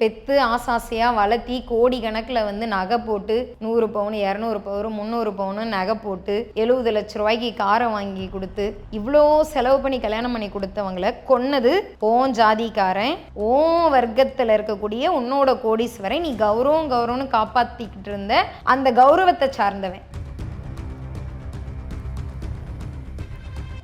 பெத்து ஆசாசையாக வளர்த்தி கோடி கணக்கில் வந்து நகை போட்டு நூறு பவுன் இரநூறு பவுன் முந்நூறு பவுன் நகை போட்டு எழுபது லட்ச ரூபாய்க்கு காரை வாங்கி கொடுத்து இவ்வளோ செலவு பண்ணி கல்யாணம் பண்ணி கொடுத்தவங்கள கொன்னது ஓன் ஜாதிக்காரன். ஓன் வர்க்கத்தில் இருக்கக்கூடிய உன்னோட கோடீஸ்வரன். நீ கௌரவம் கௌரவம்னு காப்பாற்றிக்கிட்டு இருந்த அந்த கௌரவத்தை சார்ந்தவன்.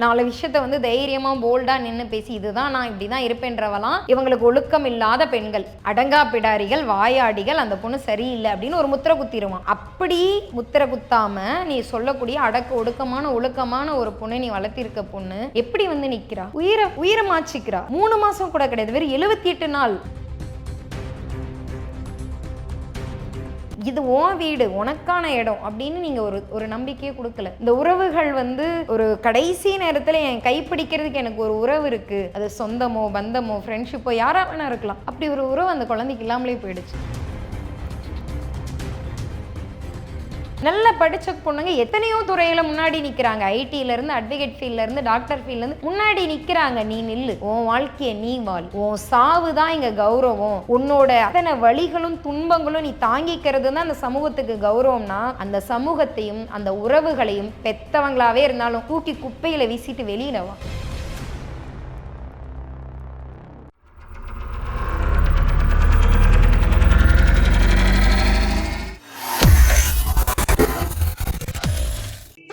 நாலு விஷயத்த வந்து தைரியமா போல்டா நின்று பேசி இதுதான் நான் இப்படி தான் இருப்பேன்றவலாம் இவங்களுக்கு ஒழுக்கம் இல்லாத பெண்கள். அடங்கா பிடாரிகள் வாயாடிகள் அந்த பொண்ணு சரியில்லை அப்படின்னு ஒரு முத்திரை குத்திடுவான் அப்படி முத்திரை குத்தாம நீ சொல்லக்கூடிய அடக்க ஒடுக்கமான ஒழுக்கமான ஒரு பொண்ணை நீ வளர்த்திருக்க பொண்ணு எப்படி வந்து நிக்கிறா உயிரை உயிரை மாச்சிக்கிறா மூணு மாசம் கூட கிடையாது. வெறும் எழுபத்தி எட்டு நாள். இது உன் வீடு உனக்கான இடம் அப்படின்னு நீங்க ஒரு ஒரு நம்பிக்கையை கொடுக்கல. இந்த உறவுகள் வந்து ஒரு கடைசி நேரத்துல என் கைப்பிடிக்கிறதுக்கு எனக்கு ஒரு உறவு இருக்கு. அது சொந்தமோ பந்தமோ ஃப்ரெண்ட்ஷிப்போ யாரா வேணா இருக்கலாம். அப்படி ஒரு உறவு அந்த குழந்தைக்கு இல்லாமலே போயிடுச்சு. நல்ல படிச்ச பொண்ணுங்க எத்தனையோ துறையில முன்னாடி நிக்கிறாங்க. ஐடில இருந்து அட்வொகேட் ஃபீல்ட்ல இருந்து டாக்டர் ஃபீல்ட்ல இருந்து முன்னாடி நிக்கிறாங்க. நீ நில்லு. உன் வாழ்க்கைய நீ வாழ். உன் சாவு தான் இங்க கௌரவம். உன்னோட அத்தனை வழிகளும் துன்பங்களும் நீ தாங்கிக்கிறது தான் அந்த சமூகத்துக்கு கௌரவம்னா அந்த சமூகத்தையும் அந்த உறவுகளையும் பெத்தவங்களாவே இருந்தாலும் தூக்கி குப்பையில வீசிட்டு வெளியில வா.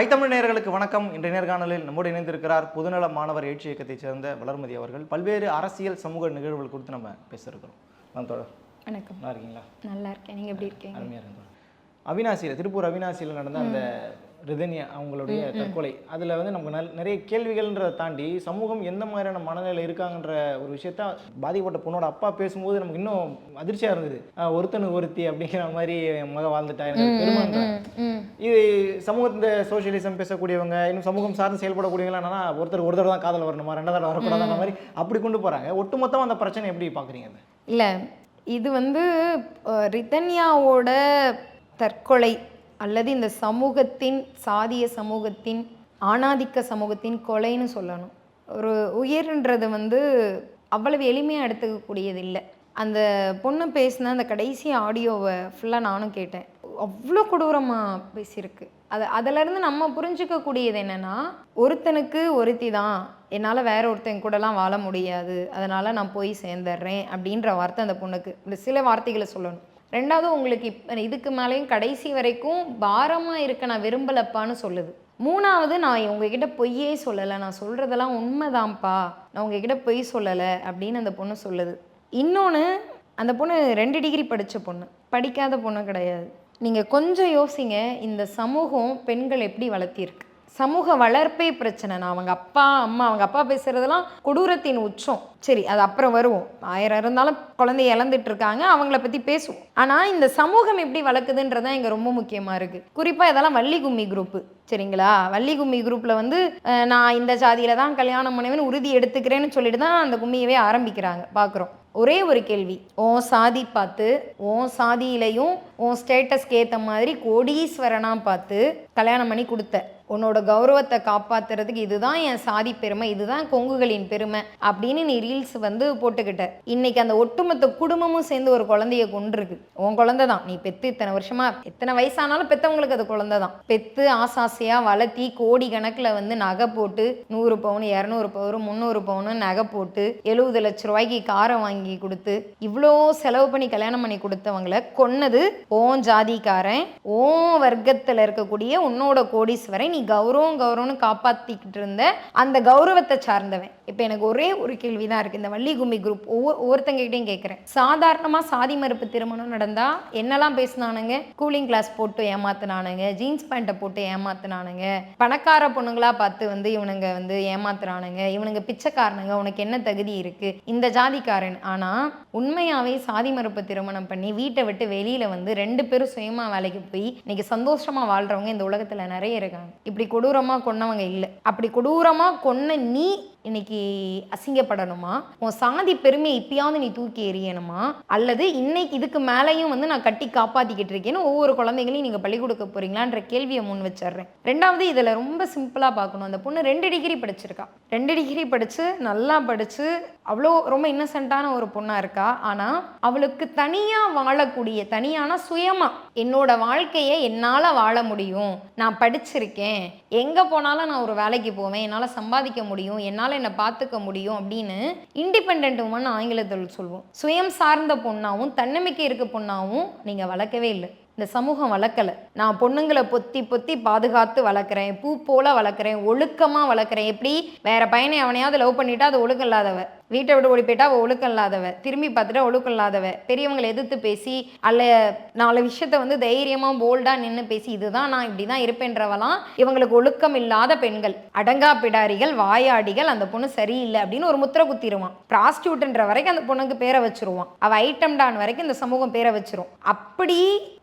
ஐத்தமிழ் நேயர்களுக்கு வணக்கம். இன்றைய நேர்காணலில் நம்மோடு இணைந்திருக்கிறார் பொதுநல மாணவர் எழுச்சி இயக்கத்தைச் சேர்ந்த வளர்மதி அவர்கள். பல்வேறு அரசியல் சமூக நிகழ்வுகள் குறித்து நம்ம பேச இருக்கிறோம் மேம் தொடர் வணக்கம். நல்லா இருக்கீங்களா? நல்லா இருக்கேன். நீங்க எப்படி இருக்கீங்க? அருமையாக இருக்கும் அவினாசியில் திருப்பூர் அவினாசியில் நடந்த அந்த ரிதன்யா அவங்களுடைய தற்கொலை. அதில் வந்து நமக்கு நிறைய கேள்விகள்ன்றதை தாண்டி சமூகம் எந்த மாதிரியான மனநிலையில் இருக்காங்கன்ற ஒரு விஷயத்த பாதிக்கப்பட்ட பொண்ணோட அப்பா பேசும்போது நமக்கு இன்னும் அதிர்ச்சியாக இருந்தது. ஆஹ் ஒருத்தனுக்கு ஒருத்தி அப்படிங்கிற மாதிரி என் மக வாழ்ந்துட்டா எனக்கு பெருமான்றேன் ம் இது சமூகத்துல சோஷியலிசம் பேசக்கூடியவங்க இன்னும் சமூகம் சார்ந்து செயல்படக்கூடியவங்க என்னன்னா ஒருத்தர் ஒரு தடவை தான் காதல் வரணுமா? ரெண்டாவது தடவை வரக்கூடாதுன்ற மாதிரி அப்படி கொண்டு போறாங்க. ஒட்டுமொத்தமா அந்த பிரச்சனை எப்படி பாக்குறீங்க அதை? இல்லை இது வந்து ரிதன்யாவோட தற்கொலை அல்லது இந்த சமூகத்தின் சாதிய சமூகத்தின் ஆணாதிக்க சமூகத்தின் கொலைன்னு சொல்லணும். ஒரு உயிர்ன்றது வந்து அவ்வளவு எளிமையாக எடுத்துக்கக்கூடியது இல்லை அந்த பொண்ணு பேசின அந்த கடைசி ஆடியோவை ஃபுல்லாக நானும் கேட்டேன். அவ்வளோ கொடூரமாக பேசியிருக்கு. அது அதிலேருந்து நம்ம புரிஞ்சுக்கக்கூடியது என்னென்னா ஒருத்தனுக்கு ஒருத்தி தான். என்னால் வேற ஒருத்தன் கூடலாம் வாழ முடியாது. அதனால் நான் போய் சேர்ந்துடுறேன் அப்படின்ற வார்த்தை அந்த பொண்ணுக்கு. இந்த சில வார்த்தைகளை சொல்லணும். ரெண்டாவது உங்களுக்கு இப் இதுக்கு மேலேயும் கடைசி வரைக்கும் பாரமாக இருக்க நான் விரும்பலப்பான்னு சொல்லுது. மூணாவது நான் உங்ககிட்ட பொய்யே சொல்லலை. நான் சொல்கிறதெல்லாம் உண்மைதான்ப்பா. நான் உங்ககிட்ட பொய் சொல்லலை அப்படின்னு அந்த பொண்ணு சொல்லுது. இன்னொன்று அந்த பொண்ணு ரெண்டு டிகிரி படித்த பொண்ணு. படிக்காத பொண்ணு கிடையாது. நீங்கள் கொஞ்சம் யோசிங்க இந்த சமூகம் பெண்கள் எப்படி வளர்த்திருக்கு சமூக வளர்ப்பே பிரச்சனை. நான் அவங்க அப்பா அம்மா அவங்க அப்பா பேசுறதெல்லாம் கொடூரத்தின் உச்சம். சரி அது அப்புறம் வருவோம். ஆயிரம் இருந்தாலும் குழந்தைய இழந்துட்டு இருக்காங்க அவங்கள பற்றி பேசுவோம். ஆனால் இந்த சமூகம் எப்படி வளர்க்குதுன்றதான் இங்கே ரொம்ப முக்கியமாக இருக்குது குறிப்பாக இதெல்லாம் வள்ளி கும்மி குரூப்பு சரிங்களா? வள்ளி கும்மி குரூப்பில் வந்து நான் இந்த ஜாதியில தான் கல்யாணம் பண்ணுவேன்னு உறுதி எடுத்துக்கிறேன்னு சொல்லிட்டு தான் அந்த கும்மியவே ஆரம்பிக்கிறாங்க. பார்க்குறோம் ஒரே ஒரு கேள்வி. உன் சாதி பார்த்து உன் சாதியிலையும் உன் ஸ்டேட்டஸ்க்கு ஏற்ற மாதிரி கோடீஸ்வரனா பார்த்து கல்யாணம் பண்ணி கொடுத்த உன்னோட கௌரவத்தை காப்பாத்துறதுக்கு இதுதான் என் சாதி பெருமை இதுதான் கொங்குகளின் பெருமை அப்படின்னு நீ ரீல்ஸ் வந்து போட்டுக்கிட்ட. இன்னைக்கு அந்த ஒட்டுமொத்த குடும்பமும் சேர்ந்து ஒரு குழந்தைய கொண்டிருக்கு உன் குழந்தை தான். நீ பெத்து இத்தனை வருஷமா எத்தனை வயசானாலும் பெத்தவங்களுக்கு அது குழந்தை தான். பெத்து ஆசாசையா வளர்த்தி கோடி கணக்கில் வந்து நகை போட்டு நூறு பவுன் இரநூறு பவுன் முந்நூறு பவுன் நகை போட்டு எழுபது லட்ச ரூபாய்க்கு காரை வாங்கி கொடுத்து இவ்வளோ செலவு பண்ணி கல்யாணம் பண்ணி கொடுத்தவங்கள கொன்னது ஓன் ஜாதிக்காரன் ஓன் வர்க்கத்தில் இருக்கக்கூடிய உன்னோட கோடீஸ்வரை நீ கௌரவம் கௌரவம்னு காப்பாற்றிக்கிட்டு இருந்த அந்த கௌரவத்தை சார்ந்தவன். இப்போ எனக்கு ஒரே ஒரு கேள்வி தான் இருக்குது இந்த வள்ளி கும்மி குரூப் ஒவ்வொரு ஒவ்வொருத்தங்கிட்டையும் கேட்குறேன் சாதாரணமாக சாதி மறுப்பு திருமணம் நடந்தால் என்னெல்லாம் பேசினானுங்க? கூலிங் கிளாஸ் போட்டு ஏமாத்துனானுங்க ஜீன்ஸ் பேண்ட்டை போட்டு ஏமாத்தினானுங்க பணக்கார பொண்ணுங்களா பார்த்து வந்து இவனுங்க வந்து ஏமாத்துறானுங்க இவனுங்க பிச்சைக்காரனுங்க உனக்கு என்ன தகுதி இருக்குது இந்த ஜாதிக்காரன். ஆனால் உண்மையாகவே சாதி மறுப்பு திருமணம் பண்ணி வீட்டை விட்டு வெளியில் வந்து ரெண்டு பேரும் சுயமா வேலைக்கு போய் இன்னைக்கு சந்தோஷமா வாழ்றவங்க இந்த உலகத்துல நிறைய இருக்காங்க. இப்படி கொடூரமாக கொன்னவங்க இல்லை. அப்படி கொடூரமாக கொன்ன நீ இன்னைக்கு அசிங்கப்படணுமா? உன் சாதி பெருமையை இப்பயாவது நீ தூக்கி எறியணுமா? அல்லது இன்னைக்கு இதுக்கு மேலேயும் வந்து நான் கட்டி காப்பாத்திக்கிட்டு இருக்கேன்னு ஒவ்வொரு குழந்தைகளையும் நீங்க பள்ளி கொடுக்க போறீங்களான்ற கேள்வியை முன் வச்சிடுறேன். ரெண்டாவது இதுல ரொம்ப சிம்பிளா பார்க்கணும். அந்த பொண்ணு ரெண்டு டிகிரி படிச்சிருக்கா. ரெண்டு டிகிரி படிச்சு நல்லா படிச்சு அவ்வளோ ரொம்ப இன்னசென்ட்டான ஒரு பொண்ணா இருக்கா. ஆனா அவளுக்கு தனியா வாழக்கூடிய தனியான சுயமா என்னோட வாழ்க்கையை என்னால வாழ முடியும். நான் படிச்சிருக்கேன். எங்கே போனாலும் நான் ஒரு வேலைக்கு போவேன் என்னால் சம்பாதிக்க முடியும் என்னால் என்னை பார்த்துக்க முடியும் அப்படின்னு இண்டிபெண்ட் உமன் ஆங்கிலத்தில் சொல்வோம். சுயம் சார்ந்த பொண்ணாவும் தன்னம்பிக்கை இருக்க பொண்ணாவும் நீங்கள் வளர்க்கவே இல்லை. இந்த சமூகம் வளர்க்கல. நான் பொண்ணுங்களை பொத்தி பொத்தி பாதுகாத்து வளர்க்குறேன் பூ போல வளர்க்குறேன் ஒழுக்கமாக வளர்க்குறேன். எப்படி? வேற பையனை அவனையாவது லவ் பண்ணிட்டா அது ஒழுக்கம் இல்லாதவ. வீட்டை விட்டு ஓடி போயிட்டா அவள் ஒழுக்கம் இல்லாதவ திரும்பி பார்த்துட்டா ஒழுக்கம் இல்லாதவ பெரியவங்களை எதிர்த்து பேசி அல்ல நாலு விஷயத்த வந்து தைரியமாக போல்டாக நின்று பேசி இதுதான் நான் இப்படி தான் இருப்பேன்றவெல்லாம் இவங்களுக்கு ஒழுக்கம் இல்லாத பெண்கள். அடங்கா பிடாரிகள் வாயாடிகள் அந்த பொண்ணு சரியில்லை அப்படின்னு ஒரு முத்திரை குத்திடுவான் ப்ராஸ்டியூட்ன்ற வரைக்கும் அந்த பொண்ணுக்கு பேரை வச்சிருவான். அவள் ஐட்டம் டான் வரைக்கும் இந்த சமூகம் பேரை வச்சிரும். அப்படி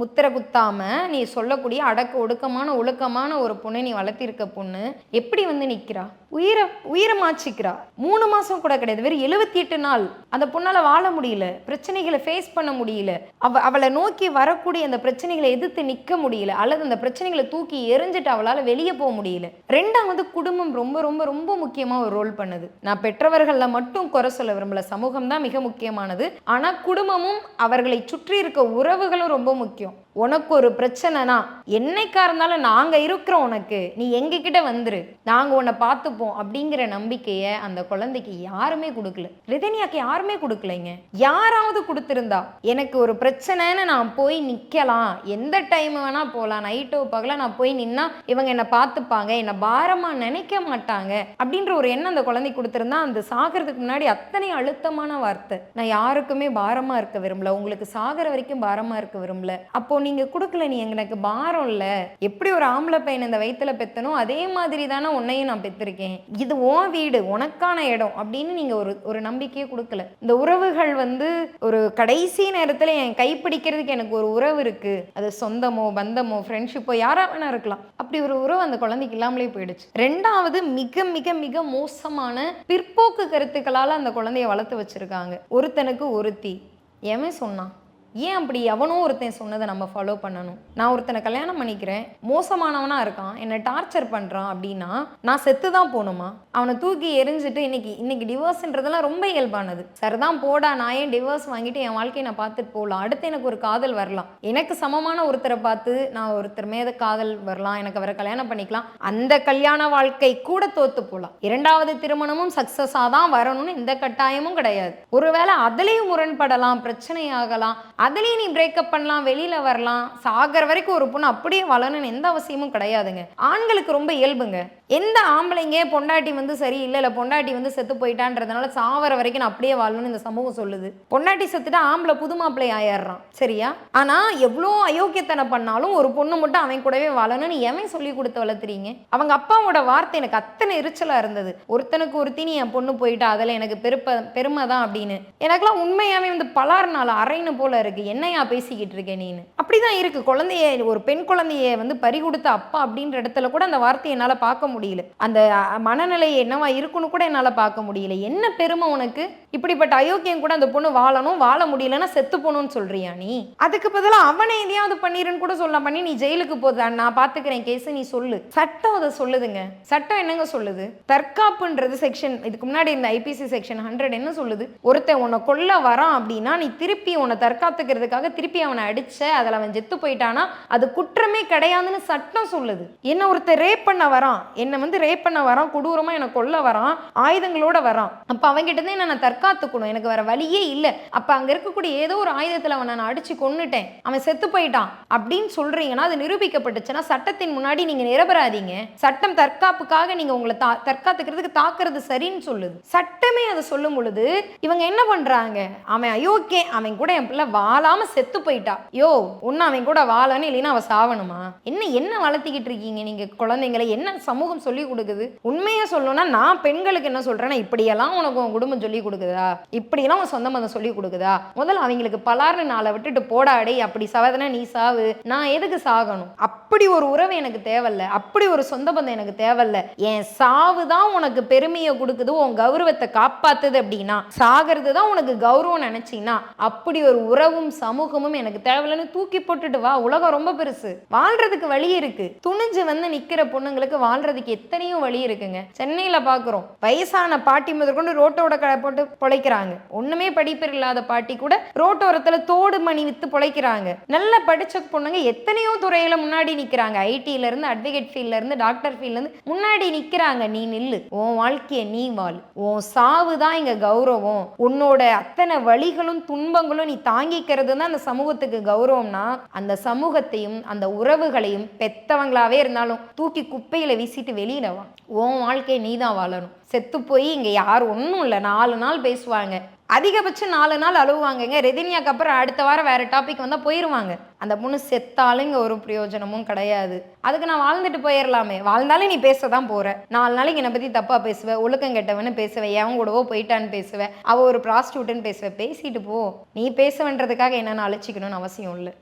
முத்திரை குத்தாம நீ சொல்லக்கூடிய அடக்க ஒடுக்கமான ஒழுக்கமான ஒரு பொண்ணை நீ வளர்த்திருக்க பொண்ணு எப்படி வந்து நிற்கிறா உயிரை உயிரை மாச்சிக்கிறா மூணு மாசம் கூட கிடையாது. வெறும் எழுபத்தி எட்டு நாள் அந்த பொண்ணால் வாழ முடியல பிரச்சனைகளை ஃபேஸ் பண்ண முடியல. அவ அவளை நோக்கி வரக்கூடிய அந்த பிரச்சனைகளை எதிர்த்து நிற்க முடியல அல்லது அந்த பிரச்சனைகளை தூக்கி எரிஞ்சிட்டு அவளால் வெளியே போக முடியல. ரெண்டாவது குடும்பம் ரொம்ப ரொம்ப ரொம்ப முக்கியமாக ஒரு ரோல் பண்ணுது. நான் பெற்றவர்களில் மட்டும் குறை சொல்ல விரும்பல. சமூகம் தான் மிக முக்கியமானது. ஆனால் குடும்பமும் அவர்களை சுற்றி இருக்க உறவுகளும் ரொம்ப முக்கியம். உனக்கு ஒரு பிரச்சனைனா என்னைக்கா இருந்தாலும் நாங்கள் இருக்கிறோம் உனக்கு. நீ எங்ககிட்ட வந்துரு. நாங்கள் உன்னை பார்த்துப்போம் அப்படிங்கிற நம்பிக்கையை அந்த குழந்தைக்கு யாருமே கொடுக்கல. ரிதனியாக்கு யாருமே கொடுக்கலைங்க. யாராவது கொடுத்துருந்தா எனக்கு ஒரு பிரச்சனைன்னு நான் போய் நிக்கலாம். எந்த டைம் வேணா போகலாம் நைட்டோ பகல நான் போய் நின்னா இவங்க என்னை பார்த்துப்பாங்க. என்னை பாரமா நினைக்க மாட்டாங்க. அப்படின்ற ஒரு எண்ணம் அந்த குழந்தை கொடுத்துருந்தா அந்த சாகிறதுக்கு முன்னாடி அத்தனை அழுத்தமான வார்த்தை. நான் யாருக்குமே பாரமா இருக்க விரும்பல. உங்களுக்கு சாகிற வரைக்கும் பாரமா இருக்க விரும்பல. அப்போ நீங்க கொடுக்கல நீ எனக்கு பாரம் இல்ல. எப்படி ஒரு ஆம்பளை பையன் இந்த வயிற்றுல பெத்தனோ அதே மாதிரி தானே உன்னையும் நான் பெற்றிருக்கேன் இது ஓ வீடு உனக்கான இடம் அப்படின்னு நீங்க ஒரு ஒரு நம்பிக்கையே கொடுக்கல. இந்த உறவுகள் வந்து ஒரு கடைசி நேரத்துல என் கைப்பிடிக்கிறதுக்கு எனக்கு ஒரு உறவு இருக்கு. அது சொந்தமோ பந்தமோ ஃப்ரெண்ட்ஷிப்போ யாரா வேணா இருக்கலாம். அப்படி ஒரு உறவு அந்த குழந்தைக்கு இல்லாமலே போயிடுச்சு. ரெண்டாவது மிக மிக மிக மோசமான பிற்போக்கு கருத்துக்களால் அந்த குழந்தைய வளர்த்து வச்சிருக்காங்க. ஒருத்தனுக்கு ஒருத்தி. எவன் சொன்னான்? ஏன் அப்படி எவனோ ஒருத்தன் சொன்னதை நம்ம ஃபாலோ பண்ணணும்? நான் ஒருத்தனை கல்யாணம் பண்ணிக்கிறேன் மோசமானவனா இருக்கான் என்னை டார்ச்சர் பண்ணுறான் அப்படின்னா நான் செத்து தான் போகணுமா? அவனை தூக்கி எரிஞ்சிட்டு இன்னைக்கு இன்னைக்கு டிவோர்ஸ்ன்றதெல்லாம் ரொம்ப இயல்பானது. சரிதான் போடா நான் ஏன் டிவோர்ஸ் வாங்கிட்டு என் வாழ்க்கையை நான் பார்த்துட்டு போகலாம்? அடுத்து எனக்கு ஒரு காதல் வரலாம். எனக்கு சமமான ஒருத்தரை பார்த்து நான் ஒருத்தர் மேத காதல் வரலாம் எனக்கு அவரை கல்யாணம் பண்ணிக்கலாம். அந்த கல்யாண வாழ்க்கை கூட தோத்து போகலாம். இரண்டாவது திருமணமும் சக்ஸஸாக தான் வரணும்னு எந்த கட்டாயமும் கிடையாது. ஒருவேளை அதுலேயும் முரண்படலாம் பிரச்சனையாகலாம் அதுலேயும் நீ பிரேக்கப் பண்ணலாம் வெளியில் வரலாம் சாகிற வரைக்கும் ஒரு பொண்ணு அப்படியே வளரணும்னு எந்த அவசியமும் கிடையாதுங்க. ஆண்களுக்கு ரொம்ப இயல்புங்க. எந்த ஆம்பளைங்க பொண்டாட்டி வந்து சரி இல்லை இல்லை பொண்டாட்டி வந்து செத்து போயிட்டான்றதுனால சாவர வரைக்கும் நான் அப்படியே வாழணும்னு இந்த சமூகம் சொல்லுது. பொண்டாட்டி செத்துட்டா ஆம்பளை புது மாப்பிள்ளை ஆயிடுறான். சரியா? ஆனா எவ்வளோ அயோக்கியத்தனை பண்ணாலும் ஒரு பொண்ணு மட்டும் அவன் கூடவே வாழணும்னு எவன் சொல்லி கொடுத்து வளர்த்துறீங்க? அவங்க அப்பாவோட வார்த்தை எனக்கு அத்தனை எரிச்சலா இருந்தது. ஒருத்தனுக்கு ஒருத்தி நீ என் பொண்ணு போயிட்டா அதில் எனக்கு பெருப்ப பெருமை தான் அப்படின்னு. எனக்குலாம் உண்மையாவே வந்து பலாறுனால அரைன்னு போல இருக்கு. என்னையா பேசிக்கிட்டு இருக்கேன் நீனு? அப்படிதான் இருக்கு. குழந்தைய ஒரு பெண் குழந்தைய வந்து பறி கொடுத்த அப்பா அப்படின்ற இடத்துல கூட அந்த வார்த்தையை என்னால் பார்க்க முடியல. அந்த மனநிலை என்னவா இருக்குன்னு கூட என்னால் பார்க்க முடியல. என்ன பெருமை உனக்கு? இப்படிப்பட்ட அயோக்கியம் கூட அந்த பொண்ணு வாழணும் வாழ முடியலன்னா செத்து போகணும்னு சொல்றியா நீ? அதுக்கு பதிலாக அவனை எதையாவது பண்ணிருன்னு கூட சொல்லலாம். பண்ணி நீ ஜெயிலுக்கு போத நான் பார்த்துக்கிறேன் கேஸ் நீ சொல்லு. சட்டம் அதை சொல்லுதுங்க. சட்டம் என்னங்க சொல்லுது? தற்காப்புன்றது செக்ஷன் இதுக்கு முன்னாடி இந்த ஐபிசி செக்ஷன் ஹண்ட்ரட் என்ன சொல்லுது? ஒருத்தன் உன்னை கொல்ல வரான் அப்படின்னா நீ திருப்பி உன்னை தற்காத்துக்கிறதுக்காக திருப்பி அவனை அடிச்ச அதில் அவன் செத்து போயிட்டானா அது குற்றமே கிடையாதுன்னு சட்டம் சொல்லுது. என்ன ஒருத்தன் ரேப் பண்ண வரான் என்னை வந்து ரேப் பண்ண வரான் கொடூரமா என்னை கொல்ல வரான் ஆயுதங்களோட வரான். அப்போ அவங்ககிட்ட இருந்து நான் தற்காத்துக்கணும். எனக்கு வேற வழியே இல்லை. அப்ப அங்க இருக்கக்கூடிய ஏதோ ஒரு ஆயுதத்தில் அவனை நான் அடிச்சு கொன்னுட்டேன். அவன் செத்து போயிட்டான் அப்படின்னு சொல்றீங்கன்னா அது நிரூபிக்கப்பட்டுச்சுன்னா சட்டத்தின் முன்னாடி நீங்க நிரபராதீங்க. சட்டம் தற்காப்புக்காக நீங்க உங்களை தா தற்காத்துக்கிறதுக்கு தாக்குறது சரின்னு சொல்லுது. சட்டமே அதை சொல்லும் பொழுது இவங்க என்ன பண்றாங்க? அவன் அயோக்கியன். அவன் கூட என் பிள்ளை வாழாம செத்து போயிட்டா. யோ ஒன்னு அவன் கூட வாழன்னு இல்லைன்னா அவ சாவணுமா? என்ன என்ன வளர்த்திக்கிட்டு இருக்கீங்க நீங்க குழந்தைங்களை? என்ன சமூகம் சொல்லி கொடுக்குது. உண்மையை சொல்லணும்னா நான் பெண்களுக்கு என்ன சொல்றேன்னா இப்படியெல்லாம் உனக்கு உன் குடும்பம் சொல்லி கொடுக்குதா? இப்படியெல்லாம் உன் சொந்த மதம் சொல்லி கொடுக்குதா? முதல்ல அவங்களுக்கு பலார்னு நாளை விட்டுட்டு போடாடே அப்படி சவதனா நீ சாவு. நான் எதுக்கு சாகணும்? அப்படி ஒரு உறவு எனக்கு தேவையில்ல. அப்படி ஒரு சொந்த பந்தம் எனக்கு தேவையில்ல. என் சாவு தான் உனக்கு பெருமையை கொடுக்குது உன் கௌரவத்தை காப்பாத்துது அப்படின்னா சாகிறது தான் உனக்கு கௌரவம் நினைச்சீங்கன்னா அப்படி ஒரு உறவும் சமூகமும் எனக்கு தேவையில்லைன்னு தூக்கி போட்டுட்டு வா. உலகம் ரொம்ப பெருசு. வாழ்றதுக்கு வழி இருக்கு. துணிஞ்சு வந்து நிக்கிற பொண்ணுங்களுக்கு வாழ்றதுக்கு எத்தனையோ வழி இருக்குங்க. சென்னையில பாக்குறோம். வயசான பாட்டி முதற்கொண்டு ரோட்டோட கடை போட்டு பொழைக்கிறாங்க. ஒண்ணுமே படிப்பு இல்லாத பாட்டி கூட ரோட்டோரத்துல தோடு மணி வித்து பொழைக்கிறாங்க. நல்லா படிச்ச பொண்ணுங்க எத்தனையோ துறையில முன்னாடி நிக்கிறாங்க. ஐடில இருந்து அட்வொகேட் ஃபீல்ட்ல இருந்து டாக்டர் ஃபீல்ட்ல இருந்து முன்னாடி நிக்கிறாங்க. நீ நில்லு. உன் வாழ்க்கைய நீ வாழ். உன் சாவு தான் இங்க கௌரவம். உன்னோட அத்தனை வழிகளும் துன்பங்களும் நீ தாங்கிக்கிறது தான் அந்த சமூகத்துக்கு கௌரவம்னா அந்த சமூகத்தையும் அந்த உறவுகளையும் பெத்தவங்களாவே இருந்தாலும் தூக்கி குப்பையில வீசிட்டு வெளியில வா. உன் வாழ்க்கையை நீ தான் வாழணும். செத்து போய் இங்க யார்? ஒன்றும் இல்லை. நாலு நாள் பேசுவாங்க. அதிகபட்சம் நாலு நாள் அழுவாங்கங்க ரெதினியாக்கு அப்புறம் அடுத்த வாரம் வேற டாபிக் வந்தால் போயிடுவாங்க அந்த பொண்ணு செத்தாலும் இங்கே ஒரு பிரயோஜனமும் கிடையாது. அதுக்கு நான் வாழ்ந்துட்டு போயிடலாமே வாழ்ந்தாலும் நீ பேச தான் போற. நாலு நாளைக்கு என்னை பற்றி தப்பாக பேசுவேன் ஒழுக்கம் கெட்டவன்னு பேசுவேன் எவன் கூடவோ போயிட்டான்னு பேசுவேன் அவள் ஒரு ப்ராஸ்டியூட்டுன்னு பேசுவேன் பேசிட்டு போ. நீ பேசவேன்றதுக்காக என்னென்ன அழைச்சிக்கணும்னு அவசியம் இல்லை.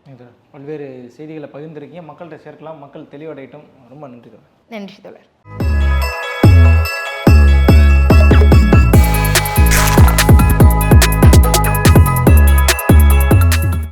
பல்வேறு செய்திகளை பகிர்ந்திருக்கீங்க. மக்கள்கிட்ட சேர்க்கலாம். மக்கள் தெளிவடையட்டும். ரொம்ப நன்றி நன்றி தொடர்